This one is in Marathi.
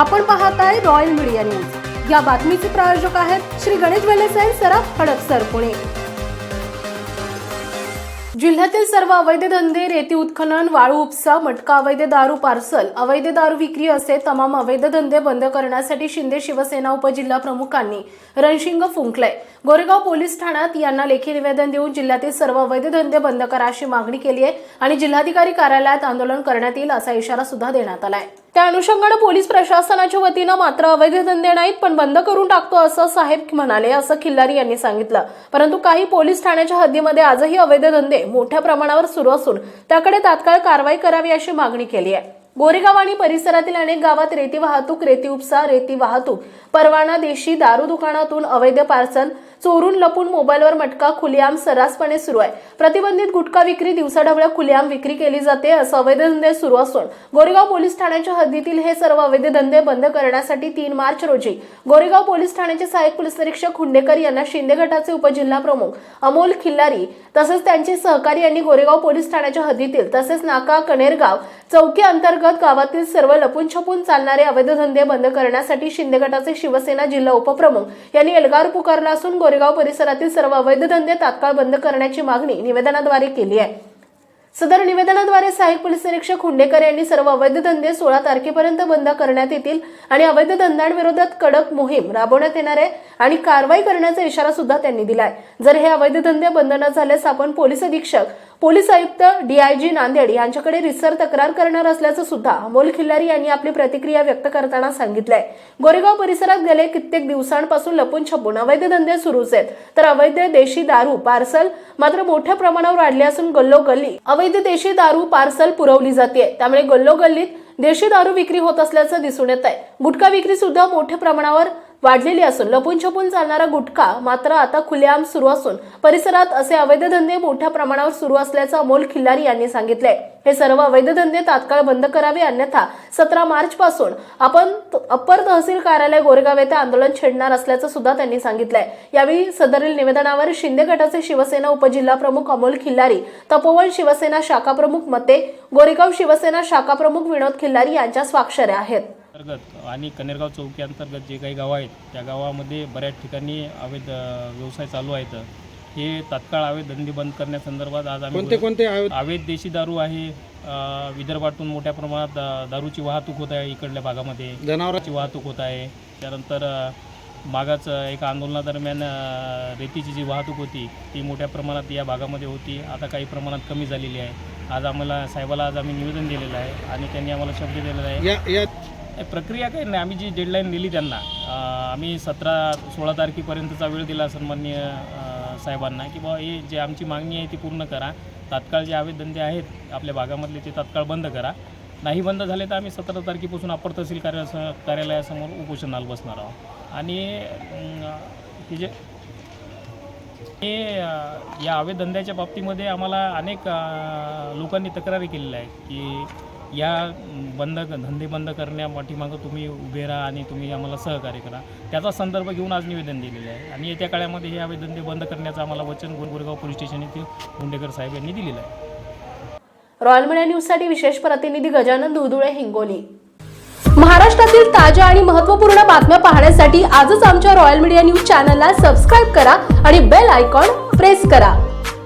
आपण पाहत आहे रॉयल मीडिया न्यूज या बातमीचे प्रायोजक आहेत श्री गणेश वेलेसाई सराफ हडपसर पुणे. जिल्ह्यातील सर्व अवैध धंदे रेती उत्खनन वाळू उपसा मटका अवैध दारू पार्सल अवैध दारू विक्री असे तमाम अवैध धंदे बंद करण्यासाठी शिंदे शिवसेना उपजिल्हा प्रमुखांनी रणशिंग फुंकलंय. गोरेगाव पोलीस ठाण्यात यांना लेखी निवेदन देऊन जिल्ह्यातील सर्व अवैध धंदे बंद करा अशी मागणी केली आहे आणि जिल्हाधिकारी कार्यालयात आंदोलन करण्यात येईल असा इशारा सुद्धा देण्यात आलाय. त्या अनुषंगानं पोलीस प्रशासनाच्या वतीनं मात्र अवैध धंदे नाहीत पण बंद करून टाकतो असं साहेब म्हणाले असं खिल्लारी यांनी सांगितलं. परंतु काही पोलीस ठाण्याच्या हद्दीमध्ये आजही अवैध धंदे मोठ्या प्रमाणावर सुरू असून त्याकडे तात्काळ कारवाई करावी अशी मागणी केली आहे. गोरेगाव आणि परिसरातील अनेक गावात रेती वाहतूक रेती उपसा रेती वाहतूक परवाना देशी दारू दुकानातून अवैध पार्सल चोरून लपून मोबाईलवर मटका खुलेआम सर्रासपणे सुरू आहे. प्रतिबंधित गुटखा विक्री दिवसाढवळ्या खुलेआम विक्री केली जाते असं अवैध धंदे सुरू असून गोरेगाव पोलीस ठाण्याच्या हद्दीतील हे सर्व अवैध धंदे बंद करण्यासाठी तीन मार्च रोजी गोरेगाव पोलीस ठाण्याचे सहाय्यक पोलीस निरीक्षक हुंडेकर यांना शिंदे गटाचे उपजिल्हा प्रमुख अमोल खिल्लारी तसेच त्यांचे सहकारी यांनी गोरेगाव पोलीस ठाण्याच्या हद्दीतील तसेच नाका कनेरगाव चौकी अंतर्गत गावातील सर्व लपून छपून चालणारे अवैध धंदे बंद करण्यासाठी शिंदे गटाचे शिवसेना जिल्हा उपप्रमुख यांनी एल्गार पुकारला असून गोरेगाव परिसरातील सर्व अवैध धंदे तात्काळ बंद करण्याची मागणी निवेदनाद्वारे केली आहे. सदर निवेदनाद्वारे सहाय्यक पोलीस निरीक्षक हुंडेकर यांनी सर्व अवैध धंदे सोळा तारखेपर्यंत बंद करण्यात येतील आणि अवैध धंद्यांविरोधात कडक मोहीम राबवण्यात येणार आहे आणि कारवाई करण्याचा इशारा सुद्धा त्यांनी दिलाय. जर हे अवैध धंदे बंद न झाल्यास आपण पोलीस अधीक्षक पोलीस आयुक्त डीआयजी नांदेड यांच्याकडे रिसर तक्रार करणार असल्याचं सुद्धा अमोल खिल्लारी यांनी आपली प्रतिक्रिया व्यक्त करताना सांगितलंय. गोरेगाव परिसरात गेले कित्येक दिवसांपासून लपून छपून अवैध धंदे सुरूच आहेत. तर अवैध देशी दारू पार्सल मात्र मोठ्या प्रमाणावर वाढले असून गल्लोगल्ली अवैध देशी दारू पार्सल पुरवली जाते त्यामुळे गल्लोगल्लीत देशी दारू विक्री होत असल्याचं दिसून येत आहे गुटखा विक्री सुद्धा मोठ्या प्रमाणावर वाढलेली असून लपून छपून चालणारा गुटखा मात्र आता खुलेआम सुरू असून परिसरात असे अवैध धंदे मोठ्या प्रमाणावर सुरू असल्याचं अमोल खिल्लारी यांनी सांगितलंय. हे सर्व अवैध धंदे तात्काळ बंद करावे अन्यथा सतरा मार्च पासून आपण अप्पर तहसील कार्यालय गोरेगाव येथे आंदोलन छेडणार असल्याचं सुद्धा त्यांनी सांगितलंय. यावेळी सदरील निवेदनावर शिंदे गटाचे शिवसेना उपजिल्हा प्रमुख अमोल खिल्लारी तपोवन शिवसेना शाखा प्रमुख मते गोरेगाव शिवसेना शाखा प्रमुख विनोद खिल्लारी यांच्या स्वाक्षऱ्या आहेत. अंतर्गत आणि कनेरगाव चौकी अंतर्गत जे काही गावं आहेत त्या गावामध्ये बऱ्याच ठिकाणी अवैध व्यवसाय चालू आहेत. हे तात्काळ अवैध धंदे बंद करण्यासंदर्भात आज आम्ही कोणते कोणते अवैध देशी दारू आहे विदर्भातून मोठ्या प्रमाणात दारूची वाहतूक होत आहे इकडल्या भागामध्ये. जनावर ची वाहतूक होत आहे. त्यानंतर मागाच एका आंदोलनादरम्यान रेतीची जी वाहतूक होती ती मोठ्या प्रमाणात या भागामध्ये होती. आता काही प्रमाणात कमी झालेली आहे. आज आम्हाला साहेबाला आज आम्ही निवेदन दिलेलं आहे आणि त्यांनी आम्हाला शब्द दिलेला आहे. प्रक्रिया काही नाही. आम्ही जी डेडलाईन दिली त्यांना आम्ही सतरा सोळा तारखेपर्यंतचा वेळ दिला सन्माननीय साहेबांना की बाबा हे जे आमची मागणी आहे ती पूर्ण करा. तात्काळ जे अवैध आहेत आपल्या भागामधले ते तात्काळ बंद करा. नाही बंद झाले तर आम्ही सतरा तारखेपासून अपर तहसील कार्या कार्यालयासमोर उपोषणाला बसणार आहोत. आणि हे जे हे या अवैध बाबतीमध्ये आम्हाला अनेक लोकांनी तक्रारी केलेल्या आहेत की या बंद धंदे बंद करण्या पाठीमागं तुम्ही उभे राहा आणि तुम्ही आम्हाला सहकार्य करा. त्याचा संदर्भ घेऊन आज निवेदन दिलेलं आहे. आणि येत्या काळामध्ये हे अवैध धंदे बंद करण्याचं आम्हाला वचन गोर- पोलीस स्टेशन येथील मुंडेकर साहेब यांनी दिलेलं आहे. रॉयल मीडिया न्यूजसाठी विशेष प्रतिनिधी गजानन दुधुळे हिंगोली. महाराष्ट्रातील ताज्या आणि महत्त्वपूर्ण बातम्या पाहण्यासाठी आजच आमच्या रॉयल मीडिया न्यूज चॅनलला सबस्क्राईब करा आणि बेल आयकॉन प्रेस करा.